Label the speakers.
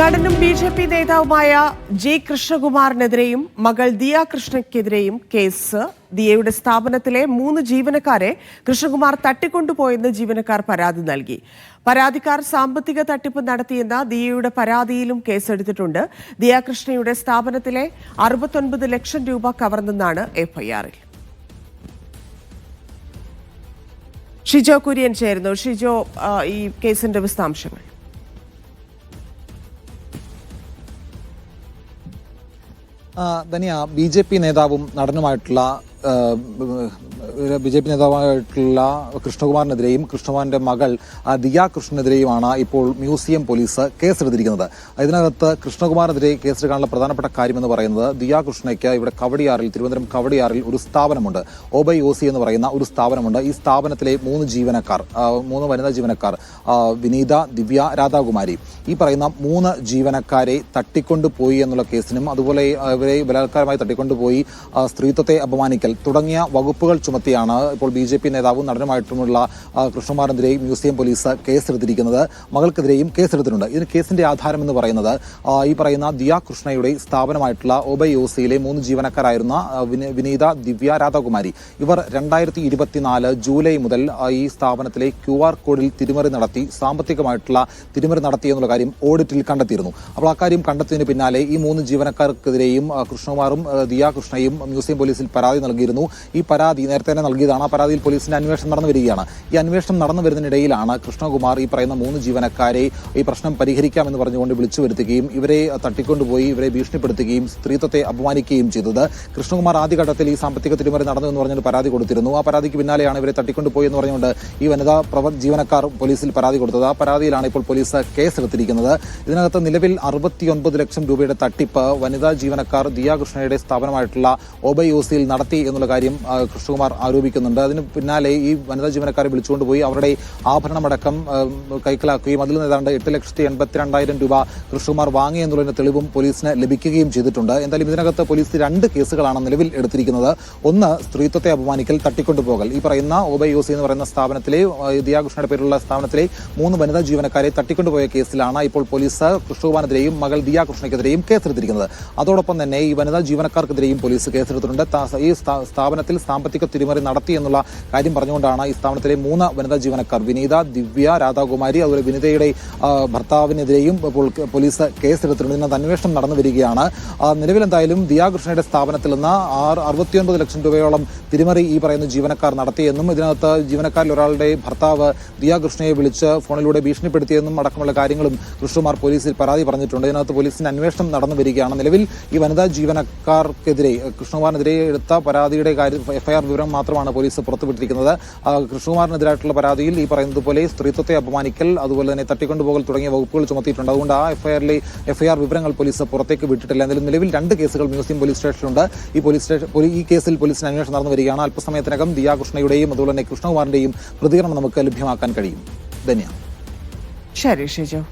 Speaker 1: നടനും B J P നേതാവുമായ G കൃഷ്ണകുമാറിനെതിരെയും മകൾ ദിയ കൃഷ്ണയ്ക്കെതിരെയും കേസ് ദിയയുടെ സ്ഥാപനത്തിലെ മൂന്ന് ജീവനക്കാരെ കൃഷ്ണകുമാർ തട്ടിക്കൊണ്ടുപോയെന്ന് ജീവനക്കാർ പരാതി നൽകി. പരാതിക്കാർ സാമ്പത്തിക തട്ടിപ്പ് നടത്തിയെന്ന ദിയയുടെ പരാതിയിലും കേസെടുത്തിട്ടുണ്ട്. ദിയ കൃഷ്ണയുടെ സ്ഥാപനത്തിലെ അറുപത്തൊൻപത് ലക്ഷം രൂപ കവർന്നെന്നാണ് എഫ്ഐആറിൽ. ഷിജോ കുര്യൻ ചേരുന്നു. ഷിജോ ഈ കേസിന്റെ വിശദാംശങ്ങൾ.
Speaker 2: ധനിയ ബി ജെ പി നേതാവും നടനുമായിട്ടുള്ള ബി ജെ പി നേതാവായിട്ടുള്ള കൃഷ്ണകുമാറിനെതിരെയും കൃഷ്ണകുമാറിന്റെ മകൾ ദിയ കൃഷ്ണനെതിരെയുമാണ് ഇപ്പോൾ മ്യൂസിയം പോലീസ് കേസെടുത്തിരിക്കുന്നത്. ഇതിനകത്ത് കൃഷ്ണകുമാറിനെതിരെ കേസെടുക്കാനുള്ള പ്രധാനപ്പെട്ട കാര്യമെന്ന് പറയുന്നത് ദിയ കൃഷ്ണയ്ക്ക് ഇവിടെ കവടിയാറിൽ തിരുവനന്തപുരം കവടിയാറിൽ ഒരു സ്ഥാപനമുണ്ട്. ഒബൈ ഒ സി എന്ന് പറയുന്ന ഒരു സ്ഥാപനമുണ്ട്. ഈ സ്ഥാപനത്തിലെ മൂന്ന് ജീവനക്കാർ മൂന്ന് വനിതാ ജീവനക്കാർ വിനീത ദിവ്യ രാധാകുമാരി. ഈ പറയുന്ന മൂന്ന് ജീവനക്കാരെ തട്ടിക്കൊണ്ടുപോയി എന്നുള്ള കേസിനും അതുപോലെ ഇവരെ ബലാത്കാരമായി തട്ടിക്കൊണ്ടുപോയി സ്ത്രീത്വത്തെ അപമാനിക്കൽ തുടങ്ങിയ വകുപ്പുകൾ ചുമത്തിയാണ് ഇപ്പോൾ ബി ജെ പി നേതാവും നടനുമായിട്ടുമുള്ള കൃഷ്ണകുമാറിനെതിരെയും മ്യൂസിയം പോലീസ് കേസെടുത്തിരിക്കുന്നത്. മകൾക്കെതിരെയും കേസെടുത്തിട്ടുണ്ട്. ഇതിന് കേസിന്റെ ആധാരം എന്ന് പറയുന്നത് ഈ പറയുന്ന ദിയ കൃഷ്ണയുടെ സ്ഥാപനമായിട്ടുള്ള ഒബയോസിയിലെ മൂന്ന് ജീവനക്കാരായിരുന്ന ആ, വിന- വിനീത ദിവ്യ രാധാകുമാരി. ഇവർ രണ്ടായിരത്തി ഇരുപത്തിനാല് ജൂലൈ മുതൽ ഈ സ്ഥാപനത്തിലെ ക്യു ആർ കോഡിൽ തിരിമറി നടത്തി സാമ്പത്തികമായിട്ടുള്ള തിരിമറി നടത്തി എന്നുള്ള കാര്യം ഓഡിറ്റിൽ കണ്ടെത്തിയിരുന്നു. അപ്പോൾ അക്കാര്യം കണ്ടെത്തിയതിന് പിന്നാലെ ഈ മൂന്ന് ജീവനക്കാർക്കെതിരെയും ആ, കൃഷ്ണകുമാറും ദിയ കൃഷ്ണയും മ്യൂസിയം പോലീസിൽ പരാതി നൽകിയിരുന്നു. ഈ പരാതി നേരത്തെ തന്നെ നൽകിയതാണ്. ആ പരാതിയിൽ പോലീസിന്റെ അന്വേഷണം നടന്നു വരികയാണ്. ഈ അന്വേഷണം നടന്നു വരുന്നതിനിടയിലാണ് കൃഷ്ണകുമാർ ഈ പറയുന്ന മൂന്ന് ജീവനക്കാരെ ഈ പ്രശ്നം പരിഹരിക്കാമെന്ന് പറഞ്ഞുകൊണ്ട് വിളിച്ചു വരുത്തുകയും ഇവരെ തട്ടിക്കൊണ്ടുപോയി ഇവരെ ഭീഷണിപ്പെടുത്തുകയും സ്ത്രീത്വത്തെ അപമാനിക്കുകയും ചെയ്തത്. കൃഷ്ണകുമാർ ആദ്യഘട്ടത്തിൽ ഈ സാമ്പത്തിക തിരിമറി നടന്നു എന്ന് പറഞ്ഞൊരു പരാതി കൊടുത്തിരുന്നു. ആ പരാതിക്ക് പിന്നാലെയാണ് ഇവരെ തട്ടിക്കൊണ്ടുപോയി എന്ന് പറഞ്ഞുകൊണ്ട് ഈ വനിതാ പ്രവർ ജീവനക്കാർ പോലീസിൽ പരാതി കൊടുത്തത്. ആ പരാതിയിലാണ് ഇപ്പോൾ പോലീസ് കേസ് എടുത്തിരിക്കുന്നത് ഇതിനകത്ത് നിലവിൽ അറുപത്തിയൊൻപത് ലക്ഷം രൂപയുടെ തട്ടിപ്പ് വനിതാ ജീവനക്കാർ ദിയാകൃഷ്ണയുടെ സ്ഥാപനമായിട്ടുള്ള ഒബൈ യുസിയിൽ നടത്തി എന്നുള്ള കാര്യം കൃഷ്ണകുമാർ ആരോപിക്കുന്നുണ്ട്. അതിന് പിന്നാലെ ഈ വനിതാ ജീവനക്കാരെ വിളിച്ചുകൊണ്ട് പോയി അവരുടെ ആഭരണമടക്കം കൈക്കലാക്കുകയും അതിൽ നിന്ന് ഏതാണ്ട് എട്ട് ലക്ഷത്തി എൺപത്തിരണ്ടായിരം രൂപ കൃഷ്ണകുമാർ വാങ്ങി എന്നുള്ളതിന്റെ തെളിവും പോലീസിന് ലഭിക്കുകയും ചെയ്തിട്ടുണ്ട്. എന്തായാലും ഇതിനകത്ത് പോലീസ് രണ്ട് കേസുകളാണ് നിലവിൽ എടുത്തിരിക്കുന്നത്. ഒന്ന് സ്ത്രീത്വത്തെ അപമാനിക്കൽ തട്ടിക്കൊണ്ടുപോകൽ ഈ പറയുന്ന ഒബൈ ഒസി എന്ന് പറയുന്ന സ്ഥാപനത്തിലെ ദിയാകൃഷ്ണയുടെ പേരിലുള്ള സ്ഥാപനത്തിലെ മൂന്ന് വനിതാ ജീവനക്കാരെ തട്ടിക്കൊണ്ടുപോയ കേസിലാണ് ഇപ്പോൾ പോലീസ് കൃഷ്ണകുമാറിനെതിരെയും മകൾ ദിയാകൃഷ്ണയ്ക്കെതിരെയും കേസെടുത്തിരിക്കുന്നത്. അതോടൊപ്പം തന്നെ ഈ വനിതാ ജീവനക്കാർക്കെതിരെയും പോലീസ് കേസെടുത്തിട്ടുണ്ട്. ഈ സ്ഥാപനത്തിൽ സാമ്പത്തിക തിരിമറി നടത്തി എന്നുള്ള കാര്യം പറഞ്ഞുകൊണ്ടാണ് ഈ സ്ഥാപനത്തിലെ മൂന്ന് വനിതാ ജീവനക്കാർ വിനീത ദിവ്യ രാധാകുമാരി അതുപോലെ വിനിതയുടെ ഭർത്താവിനെതിരെയും പോലീസ് കേസെടുത്തിട്ടുണ്ട്. ഇതിനകത്ത് അന്വേഷണം നടന്നു വരികയാണ്. നിലവിലെന്തായാലും ദിയാകൃഷ്ണയുടെ സ്ഥാപനത്തിൽ നിന്ന് ആറ് അറുപത്തിയൊൻപത് ലക്ഷം രൂപയോളം തിരിമറി ഈ പറയുന്ന ജീവനക്കാർ നടത്തിയെന്നും ഇതിനകത്ത് ജീവനക്കാരിൽ ഒരാളുടെ ഭർത്താവ് ദിയാകൃഷ്ണയെ വിളിച്ച് ഫോണിലൂടെ ഭീഷണിപ്പെടുത്തിയെന്നും അടക്കമുള്ള കാര്യങ്ങളും കൃഷ്ണകുമാർ പോലീസിൽ പരാതി പറഞ്ഞിട്ടുണ്ട്. ഇതിനകത്ത് പോലീസിന്റെ അന്വേഷണം നടന്നു വരികയാണ്. നിലവിൽ ഈ വനിതാ ജീവനക്കാർക്കെതിരെ കൃഷ്ണകുമാറിനെതിരെ എടുത്ത പരാതിയുടെ കാര്യം എഫ്ഐആർ വിവരം മാത്രമാണ് പോലീസ് പുറത്തുവിട്ടിരിക്കുന്നത്. കൃഷ്ണകുമാറിനെതിരായിട്ടുള്ള പരാതിയിൽ ഈ പറയുന്നത് പോലെ സ്ത്രീത്വത്തെ അപമാനിക്കൽ അതുപോലെ തന്നെ തട്ടിക്കൊണ്ടുപോകൽ തുടങ്ങിയ വകുപ്പുകൾ ചുമത്തിയിട്ടുണ്ട്. അതുകൊണ്ട് ആ എഫ്ഐആറിലെ എഫ്ഐആർ വിവരങ്ങൾ പോലീസ് പുറത്തേക്ക് വിട്ടിട്ടില്ല. എന്നാലും നിലവിൽ രണ്ട് കേസുകൾ മ്യൂസിയം പോലീസ് സ്റ്റേഷനിലുണ്ട്. ഈ പോലീസ് സ്റ്റേഷൻ ഈ കേസിൽ പോലീസിന് അന്വേഷണം നടന്നു വരികയാണ്. അല്പസമയത്തിനകം ദിയാ കൃഷ്ണയുടെയും അതുപോലെ തന്നെ കൃഷ്ണകുമാറിന്റെയും പ്രതികരണം നമുക്ക് ലഭ്യമാക്കാൻ കഴിയും. ധന്യ.
Speaker 1: ശരി ഷിജോ.